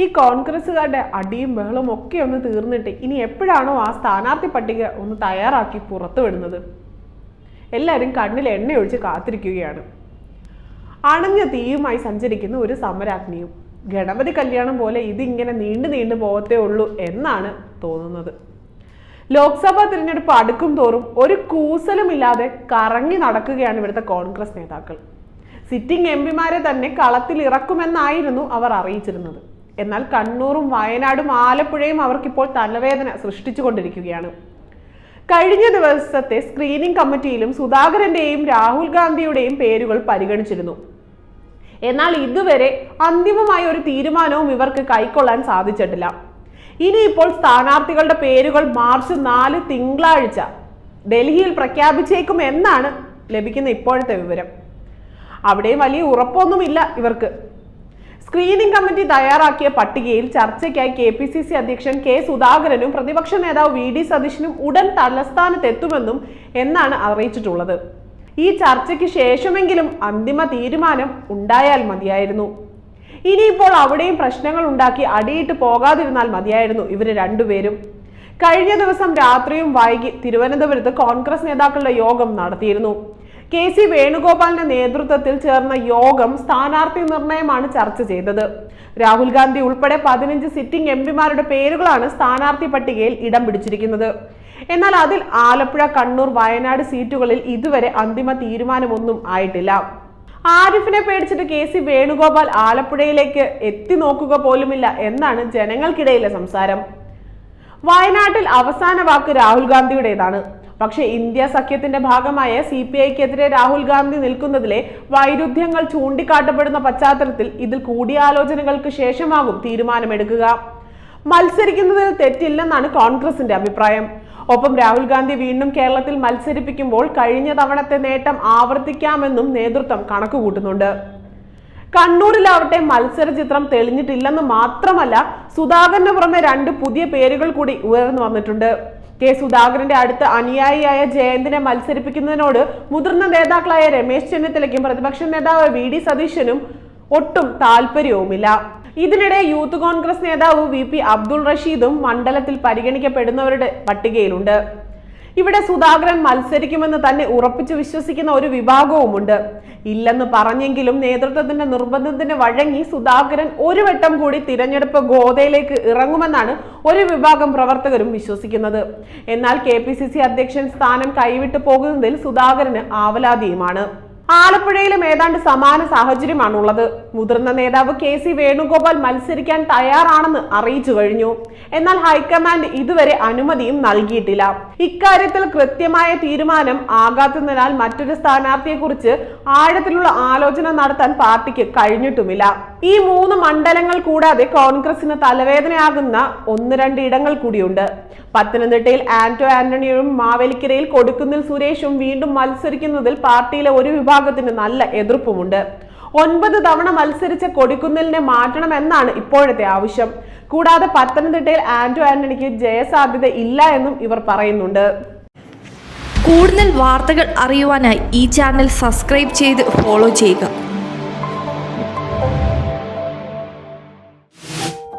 ഈ കോൺഗ്രസ്സുകാരുടെ അടിയും ബഹളവും ഒക്കെ ഒന്ന് തീർന്നിട്ട് ഇനി എപ്പോഴാണോ ആ സ്ഥാനാർത്ഥി പട്ടിക ഒന്ന് തയ്യാറാക്കി പുറത്തുവിടുന്നത്? എല്ലാവരും കണ്ണിൽ എണ്ണയൊഴിച്ച് കാത്തിരിക്കുകയാണ്. അണഞ്ഞ തീയുമായി സഞ്ചരിക്കുന്ന ഒരു സമരാജ്ഞിയും ഗണപതി കല്യാണം പോലെ ഇതിങ്ങനെ നീണ്ടു നീണ്ടു പോകത്തേ ഉള്ളൂ എന്നാണ് തോന്നുന്നത്. ലോക്സഭാ തിരഞ്ഞെടുപ്പ് അടുക്കും തോറും ഒരു കൂസലുമില്ലാതെ കറങ്ങി നടക്കുകയാണ് ഇവിടുത്തെ കോൺഗ്രസ് നേതാക്കൾ. സിറ്റിംഗ് എം പിമാരെ തന്നെ കളത്തിൽ ഇറക്കുമെന്നായിരുന്നു അവർ അറിയിച്ചിരുന്നത്. എന്നാൽ കണ്ണൂറും വയനാടും ആലപ്പുഴയും അവർക്കിപ്പോൾ തലവേദന സൃഷ്ടിച്ചുകൊണ്ടിരിക്കുകയാണ്. കഴിഞ്ഞ ദിവസത്തെ സ്ക്രീനിംഗ് കമ്മിറ്റിയിലും സുധാകരന്റെയും രാഹുൽ ഗാന്ധിയുടെയും പേരുകൾ പരിഗണിച്ചിരുന്നു. എന്നാൽ ഇതുവരെ അന്തിമമായ ഒരു തീരുമാനവും ഇവർക്ക് കൈക്കൊള്ളാൻ സാധിച്ചിട്ടില്ല. ഇനിയിപ്പോൾ സ്ഥാനാർത്ഥികളുടെ പേരുകൾ മാർച്ച് നാല് തിങ്കളാഴ്ച ഡൽഹിയിൽ പ്രഖ്യാപിച്ചേക്കും എന്നാണ് ലഭിക്കുന്ന ഇപ്പോഴത്തെ വിവരം. അവിടെയും വലിയ ഉറപ്പൊന്നുമില്ല ഇവർക്ക്. സ്ക്രീനിംഗ് കമ്മിറ്റി തയ്യാറാക്കിയ പട്ടികയിൽ ചർച്ചയ്ക്കായി കെ പി സി സി അധ്യക്ഷൻ കെ സുധാകരനും പ്രതിപക്ഷ നേതാവ് വി ഡി സതീശനും ഉടൻ തലസ്ഥാനത്തെത്തുമെന്നും എന്നാണ് അറിയിച്ചിട്ടുള്ളത്. ഈ ചർച്ചയ്ക്ക് ശേഷമെങ്കിലും അന്തിമ തീരുമാനം ഉണ്ടായാൽ മതിയായിരുന്നു. ഇനിയിപ്പോൾ അവിടെയും പ്രശ്നങ്ങൾ ഉണ്ടാക്കി അടിയിട്ട് പോകാതിരുന്നാൽ മതിയായിരുന്നു ഇവർ രണ്ടുപേരും. കഴിഞ്ഞ ദിവസം രാത്രിയും വൈകി തിരുവനന്തപുരത്ത് കോൺഗ്രസ് നേതാക്കളുടെ യോഗം നടത്തിയിരുന്നു. കെ സി വേണുഗോപാലിന്റെ നേതൃത്വത്തിൽ ചേർന്ന യോഗം സ്ഥാനാർത്ഥി നിർണയമാണ് ചർച്ച ചെയ്തത്. രാഹുൽ ഗാന്ധി ഉൾപ്പെടെ പതിനഞ്ച് സിറ്റിംഗ് എം പിമാരുടെ പേരുകളാണ് സ്ഥാനാർത്ഥി പട്ടികയിൽ ഇടം പിടിച്ചിരിക്കുന്നത്. എന്നാൽ അതിൽ ആലപ്പുഴ കണ്ണൂർ വയനാട് സീറ്റുകളിൽ ഇതുവരെ അന്തിമ തീരുമാനമൊന്നും ആയിട്ടില്ല. ആരിഫിനെ പേടിച്ചിട്ട് കെ സി വേണുഗോപാൽ ആലപ്പുഴയിലേക്ക് എത്തി നോക്കുക പോലുമില്ല എന്നാണ് ജനങ്ങൾക്കിടയിലെ സംസാരം. വയനാട്ടിൽ അവസാന വാക്ക് രാഹുൽ ഗാന്ധിയുടേതാണ്. പക്ഷേ ഇന്ത്യ സഖ്യത്തിന്റെ ഭാഗമായ സി പി ഐക്കെതിരെ രാഹുൽ ഗാന്ധി നിൽക്കുന്നതിലെ വൈരുദ്ധ്യങ്ങൾ ചൂണ്ടിക്കാട്ടപ്പെടുന്ന പശ്ചാത്തലത്തിൽ ഇതിൽ കൂടിയാലോചനകൾക്ക് ശേഷമാകും തീരുമാനമെടുക്കുക. മത്സരിക്കുന്നതിൽ തെറ്റില്ലെന്നാണ് കോൺഗ്രസിന്റെ അഭിപ്രായം. ഒപ്പം രാഹുൽ ഗാന്ധി വീണ്ടും കേരളത്തിൽ മത്സരിപ്പിക്കുമ്പോൾ കഴിഞ്ഞ തവണത്തെ നേട്ടം ആവർത്തിക്കാമെന്നും നേതൃത്വം കണക്കുകൂട്ടുന്നുണ്ട്. കണ്ണൂരിലാവട്ടെ മത്സര ചിത്രം തെളിഞ്ഞിട്ടില്ലെന്ന് മാത്രമല്ല സുധാകരന് പുറമെ രണ്ട് പുതിയ പേരുകൾ കൂടി ഉയർന്നു വന്നിട്ടുണ്ട്. കെ സുധാകരന്റെ അടുത്ത അനുയായിയായ ജയന്തിനെ മത്സരിപ്പിക്കുന്നതിനോട് മുതിർന്ന നേതാക്കളായ രമേശ് ചെന്നിത്തലയ്ക്കും പ്രതിപക്ഷ നേതാവ് വി ഡി സതീശനും ഒട്ടും താല്പര്യവുമില്ല. ഇതിനിടെ യൂത്ത് കോൺഗ്രസ് നേതാവ് വി പി അബ്ദുൾ റഷീദും മണ്ഡലത്തിൽ പരിഗണിക്കപ്പെടുന്നവരുടെ പട്ടികയിലുണ്ട്. ഇവിടെ സുധാകരൻ മത്സരിക്കുമെന്ന് തന്നെ ഉറപ്പിച്ചു വിശ്വസിക്കുന്ന ഒരു വിഭാഗവുമുണ്ട്. ഇല്ലെന്ന് പറഞ്ഞെങ്കിലും നേതൃത്വത്തിന്റെ നിർബന്ധത്തിന് വഴങ്ങി സുധാകരൻ ഒരു വട്ടം കൂടി തിരഞ്ഞെടുപ്പ് ഗോതയിലേക്ക് ഇറങ്ങുമെന്നാണ് ഒരു വിഭാഗം പ്രവർത്തകരും വിശ്വസിക്കുന്നത്. എന്നാൽ കെ അധ്യക്ഷൻ സ്ഥാനം കൈവിട്ടു പോകുന്നതിൽ സുധാകരന് ആവലാതിയുമാണ്. ആലപ്പുഴയിലും ഏതാണ്ട് സമാന സാഹചര്യമാണുള്ളത്. മുതിർന്ന നേതാവ് കെ സി വേണുഗോപാൽ മത്സരിക്കാൻ തയ്യാറാണെന്ന് അറിയിച്ചു കഴിഞ്ഞു. എന്നാൽ ഹൈക്കമാൻഡ് ഇതുവരെ അനുമതിയും നൽകിയിട്ടില്ല. ഇക്കാര്യത്തിൽ കൃത്യമായ തീരുമാനം ആകാത്തതിനാൽ മറ്റൊരു സ്ഥാനാർത്ഥിയെ കുറിച്ച് ആഴത്തിലുള്ള ആലോചന നടത്താൻ പാർട്ടിക്ക് കഴിഞ്ഞിട്ടുമില്ല. ഈ മൂന്ന് മണ്ഡലങ്ങൾ കൂടാതെ കോൺഗ്രസിന് തലവേദനയാകുന്ന ഒന്ന് രണ്ട് ഇടങ്ങൾ കൂടിയുണ്ട്. പത്തനംതിട്ടയിൽ ആന്റോ ആന്റണിയും മാവേലിക്കരയിൽ കൊടുക്കുന്നിൽ സുരേഷും വീണ്ടും മത്സരിക്കുന്നതിൽ പാർട്ടിയിലെ ഒരു വിഭാഗത്തിന് നല്ല എതിർപ്പുമുണ്ട്. ഒൻപത് തവണ മത്സരിച്ച കൊടിക്കുന്നിലിനെ മാറ്റണമെന്നാണ് ഇപ്പോഴത്തെ ആവശ്യം. കൂടാതെ പത്തനംതിട്ടയിൽ ആന്റോ ആന്റണിക്ക് ജയസാധ്യത ഇല്ല എന്നും ഇവർ പറയുന്നുണ്ട്. കൂടുതൽ വാർത്തകൾ അറിയുവാനായി ഈ ചാനൽ സബ്സ്ക്രൈബ് ചെയ്ത് ഫോളോ ചെയ്യുക.